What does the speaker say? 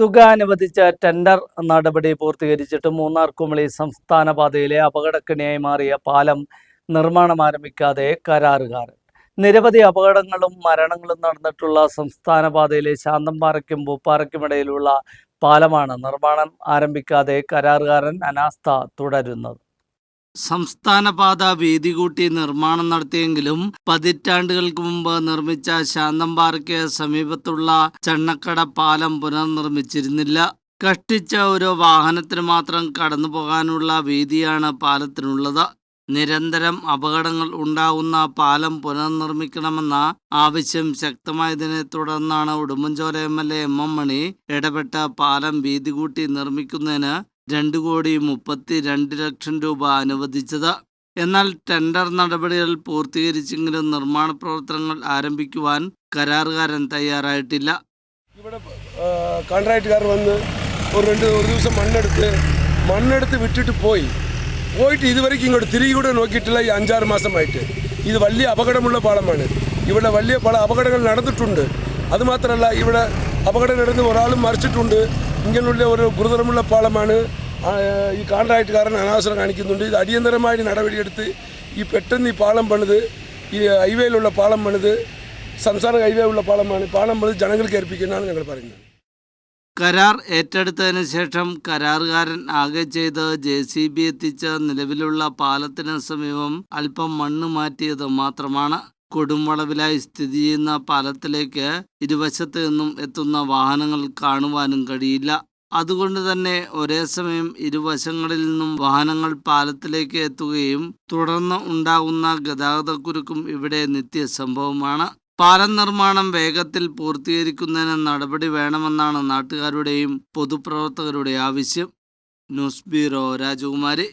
തുക അനുവദിച്ച ടെൻഡർ നടപടി പൂർത്തീകരിച്ചിട്ട് മൂന്നാർ കുമളി സംസ്ഥാന പാതയിലെ അപകടക്കിണിയായി മാറിയ പാലം നിർമ്മാണം ആരംഭിക്കാതെ കരാറുകാർ നിരവധി അപകടങ്ങളും മരണങ്ങളും നടന്നിട്ടുള്ള സംസ്ഥാന പാതയിലെ ശാന്തംപാറയ്ക്കും പൂപ്പാറയ്ക്കുമിടയിലുള്ള പാലമാണ് നിർമ്മാണം ആരംഭിക്കാതെ കരാറുകാരൻ അനാസ്ഥ തുടരുന്നത്. സംസ്ഥാന പാത വീതി കൂട്ടി നിർമ്മാണം നടത്തിയെങ്കിലും പതിറ്റാണ്ടുകൾക്ക് മുമ്പ് നിർമ്മിച്ച ശാന്തമ്പാറയ്ക്ക് സമീപത്തുള്ള ചണ്ണക്കട പാലം പുനർനിർമ്മിച്ചിരുന്നില്ല. കഷ്ടിച്ച ഒരു വാഹനത്തിന് മാത്രം കടന്നു പോകാനുള്ള വീതിയാണ് പാലത്തിനുള്ളത്. നിരന്തരം അപകടങ്ങൾ ഉണ്ടാകുന്ന പാലം പുനർനിർമ്മിക്കണമെന്ന ആവശ്യം ശക്തമായതിനെ തുടർന്നാണ് Udumbanchola M L A M M Mani ഇടപെട്ട പാലം വീതി കൂട്ടി നിർമ്മിക്കുന്നതിന് രണ്ട് കോടി മുപ്പത്തി രണ്ട് ലക്ഷം രൂപ അനുവദിച്ചത്. എന്നാൽ ടെൻഡർ നടപടികൾ പൂർത്തീകരിച്ചെങ്കിലും നിർമ്മാണ പ്രവർത്തനങ്ങൾ ആരംഭിക്കുവാൻ കരാറുകാരൻ തയ്യാറായിട്ടില്ല. ഇവിടെ കോൺട്രാക്റ്റുകാർ വന്ന് ഒരു രണ്ട് ഒരു ദിവസം മണ്ണെടുത്ത് മണ്ണെടുത്ത് വിട്ടിട്ട് പോയി. പോയിട്ട് ഇതുവരെയ്ക്കും ഇങ്ങോട്ട് തിരികെ കൂടെ നോക്കിയിട്ടില്ല ഈ അഞ്ചാറ് മാസമായിട്ട്. ഇത് വലിയ അപകടമുള്ള പാലമാണ് ഇവിടെ വലിയ പല അപകടങ്ങൾ നടന്നിട്ടുണ്ട്. അതുമാത്രമല്ല ഇവിടെ അപകടം നടന്ന് ഒരാളും മരിച്ചിട്ടുണ്ട്. ഇങ്ങനെയുള്ള ഒരു ഗുരുതരമുള്ള പാളമാണ്. ഈ കോൺട്രാക്റ്റുകാരൻ അനാവസരം കാണിക്കുന്നുണ്ട്. ഇത് അടിയന്തരമായി നടപടിയെടുത്ത് ഈ പെട്ടെന്ന് ഈ പാളം പണിത് ഈ ഹൈവേയിലുള്ള പാളം പണിത് സംസ്ഥാന ഹൈവേ ഉള്ള പാളമാണ് പാളം പണിത് ജനങ്ങൾക്ക് ഏൽപ്പിക്കുന്നതാണ് ഞങ്ങൾ പറയുന്നത്. കരാർ ഏറ്റെടുത്തതിന് ശേഷം കരാറുകാരൻ ആകെ ചെയ്ത് ജെ സി ബി എത്തിച്ച് നിലവിലുള്ള പാലത്തിന് സമീപം അല്പം മണ്ണ് മാറ്റിയത് മാത്രമാണ്. കൊടുംവളവിലായി സ്ഥിതി ചെയ്യുന്ന പാലത്തിലേക്ക് ഇരുവശത്ത് നിന്നും എത്തുന്ന വാഹനങ്ങൾ കാണുവാനും കഴിയില്ല. അതുകൊണ്ട് തന്നെ ഒരേ സമയം ഇരുവശങ്ങളിൽ നിന്നും വാഹനങ്ങൾ പാലത്തിലേക്ക് എത്തുകയും തുടർന്ന് ഉണ്ടാകുന്ന ഗതാഗതക്കുരുക്കും ഇവിടെ നിത്യസംഭവമാണ്. പാലം നിർമ്മാണം വേഗത്തിൽ പൂർത്തീകരിക്കുന്നതിന് നടപടി വേണമെന്നാണ് നാട്ടുകാരുടെയും പൊതുപ്രവർത്തകരുടെ ആവശ്യം. ന്യൂസ് ബ്യൂറോ രാജകുമാരി.